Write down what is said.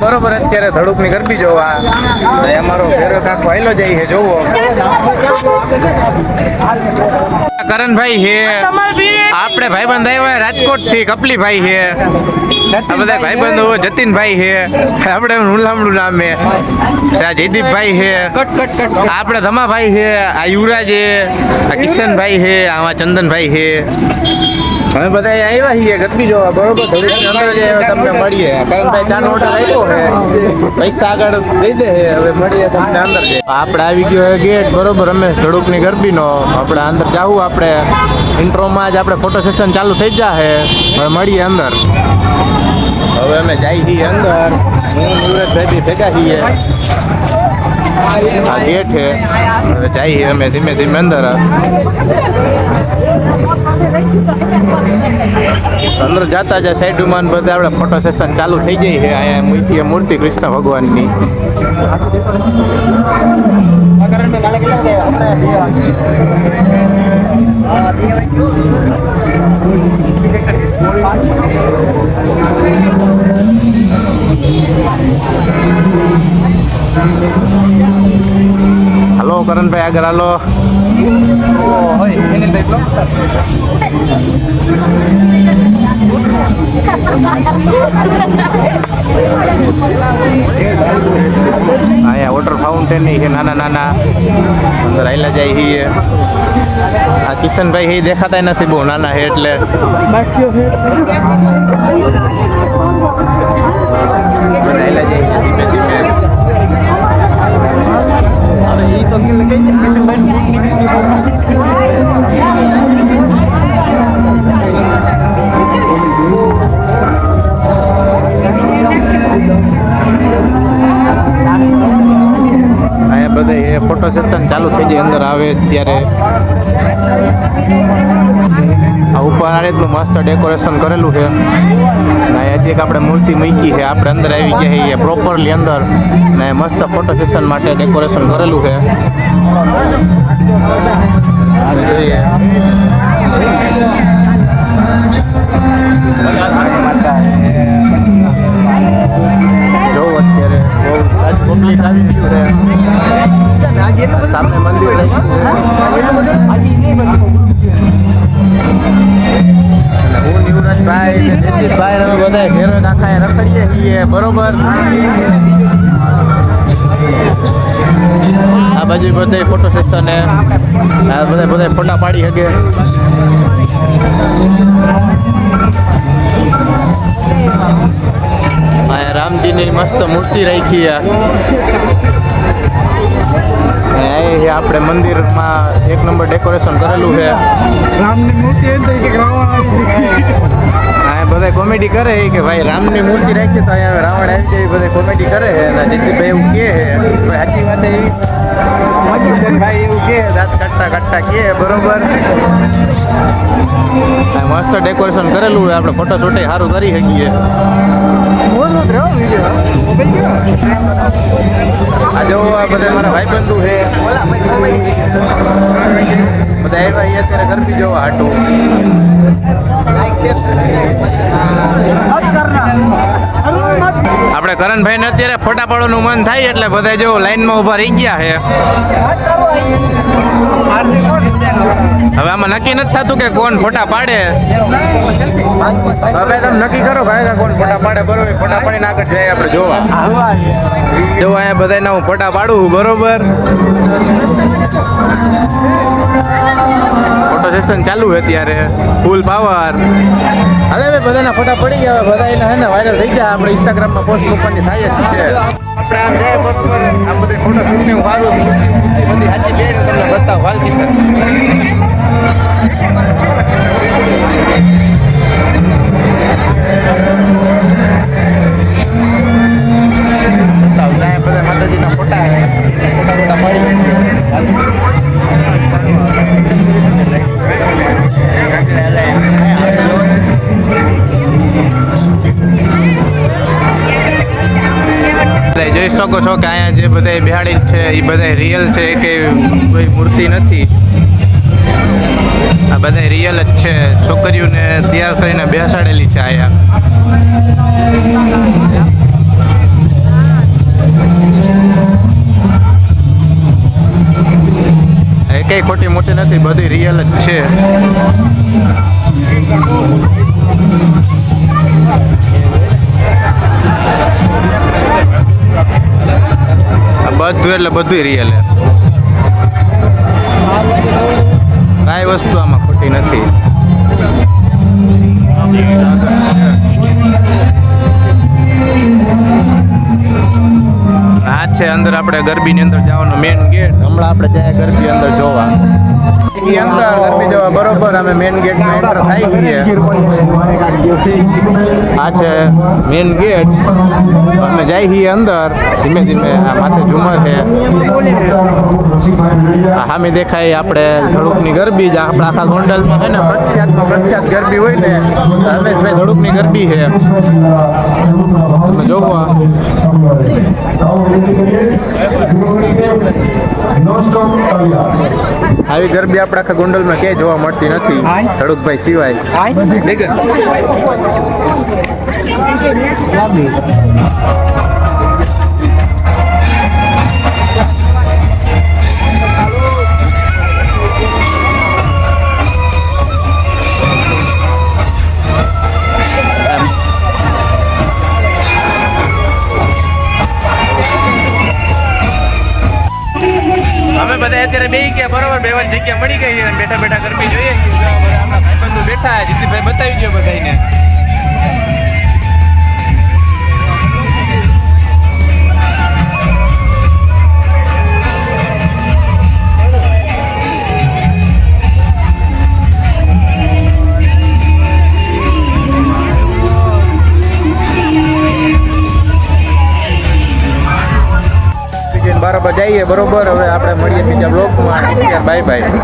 બરોબર અત્યારે ધડુકની ગરબી જોવા. અમારો ઘેરો આયલો જાય છે જોવો. કરણભાઈ છે. આપણે ભાઈ બંધ આવ્યા રાજકોટથી કપલીભાઈ છે. આ બધા ભાઈ ભાઈબંધો જતીનભાઈ છે. આપણે હુલામણું નામ છે. આ જયદીપભાઈ છે. આપણે ધમાભાઈ છે. આ યુવરાજ છે. આ કિશનભાઈ છે. આમાં ચંદનભાઈ છે. અમે બધા આવ્યા છીએ ગરબી જોવા. બરોબર? થોડી અંદર જ તમને મળીએ. કરણભાઈ ચાનો ઓર્ડર આપ્યો છે. પૈસા આગળ દઈ દે હવે મળીએ તમને અંદર આપણે આવી ગયો ગેટ. બરોબર? ની ગરબી ગરબીનો. આપણે અંદર જાવું આપણે ઇન્ટ્રોમાં જ આપણે ફોટો સેશન ચાલુ થઈ જશે હવે મળીએ અંદર. હવે અમે જઈ છીએ અંદર. હું યુવરાજભાઈ બી ભેગા છીએ. આ ગેટ છે. હવે જઈએ અમે ધીમે ધીમે અંદર. અંદર જાતા જાય સાઈડમાં બધા આપણે ફોટો સેશન ચાલુ થઈ જાય છે. અહીંયા મૂકી મૂર્તિ કૃષ્ણ ભગવાનની. હલો કરણભાઈ આગળ હાલો અહીંયા વોટર ફાઉન્ટેન છે નાના નાના. અંદર આયલા જાય છીએ આ કિશનભાઈ હી દેખાતા નથી બહુ નાના હે એટલે. આયલા જાય ધીમે ધીમે. ધીમે અહીંયા બધે એ ફોટો સેશન ચાલુ થઈ જાય અંદર આવે ત્યારે. આ ઉપર આ રીતનું મસ્ત ડેકોરેશન કરેલું છે. અહીંયા જે એક આપણે મૂર્તિ મૂકી છે, આપણે અંદર આવી ગયા છીએ પ્રોપરલી અંદર. ને મસ્ત ફોટો સેશન માટે ડેકોરેશન કરેલું છે. જોઈએ. છીએ બરોબર? આ બાજુ બધા ફોટો સેશન આ બધા બધા ફોટા પાડી શકે. રામજીની મસ્ત મૂર્તિ રાખી છે. આપણે મંદિરમાં એક નંબર ડેકોરેશન કરેલું છે. રામની મૂર્તિ એમ થઈ કે રાવણ આ બધા કોમેડી કરે કે ભાઈ રામની મૂર્તિ રાખી તો અહીંયા રાવણ આવી જાય બધા કોમેડી કરે અને જયદીપભાઈ એવું કહે ભાઈ સાચી વાત એવી ભાઈ એવું કહે દાંત કાઢતા કાઢતા કહે બરોબર. મસ્ત ડેકોરેશન કરેલું હોય આપણે ફોટો શૂટે સારું કરી શકીએ. આ જો આ બધા મારા ભાઈ બંધુ છે બધા એવા અત્યારે ગરબી જોવા હાટું. આપણે કરણભાઈ ને અત્યારે ફોટા મન થાય એટલે બધા જો લાઈનમાં ઊભા રહી ગયા છે. હવે આમાં નક્કી નથી થતું કે કોણ ફોટા પાડે. હવે તમે નક્કી કરો ભાઈ કોણ ફોટા પાડે બરોબર? ફોટા પાડીને આગળ જાય આપણે જોવા. જો અહીંયા બધાને હું ફોટા પાડું બરોબર? ફોટો સેશન ચાલુ છે અત્યારે. Full power. હાલે ભાઈ બધાના ફોટા પડી ગયા હવે બધા એના હે ને વાયરલ થઈ ગયા આપણે ઇન્સ્ટાગ્રામમાં પોસ્ટ મૂકવાની થાય જ છે. આપણે બધી સાચી બે તમને બતાવ વાલ કિશન શકો છો કે અહીંયા જે બધા બિહાડી છે એ બધા રિયલ છે કે કોઈ મૂર્તિ નથી? આ બધા રિયલ જ છે. છોકરીઓને તૈયાર કરીને બેસાડેલી છે અહીંયા. કઈ ખોટી મોટી નથી, બધી રિયલ જ છે. બધું એટલે બધું રિયલ કાંઈ ગરબીની અંદર જવાનો મેઇન ગેટ હમણાં આપણે જાય ગરબી અંદર જોવા. એની અંદર ગરબી જોવા બરોબર અમે મેઇન ગેટમાં એન્ટર થઈ છીએ આ છે મેઇન ગેટ અમે જઈ છીએ અંદર. ધીમે ધીમે આ માથે ઝુમર છે. સામે દેખાય આપણે ધડુકની ગરબી જ. આપણા આખા ગોંડલમાં છે ને પ્રખ્યાતમાં પ્રખ્યાત ગરબી હોય ને રમેશભાઈ ધડુકની ગરબી છે. તમે જોવો. આવી ગરબી આપણા આખા ગોંડલમાં ક્યાંય જોવા મળતી નથી. ધડુકભાઈ સિવાય. બધા બે ગયા બરોબર વાર જગ્યા મળી ગઈ અને બેઠા બેઠા ગરબી જોઈએ. બધા આપણા ભાઈબંધો બેઠા જીતીભાઈ બતાવી દો બધાને જઈએ બરોબર. હવે આપણે મળીએ બીજા બ્લોકમાં બાય બાય.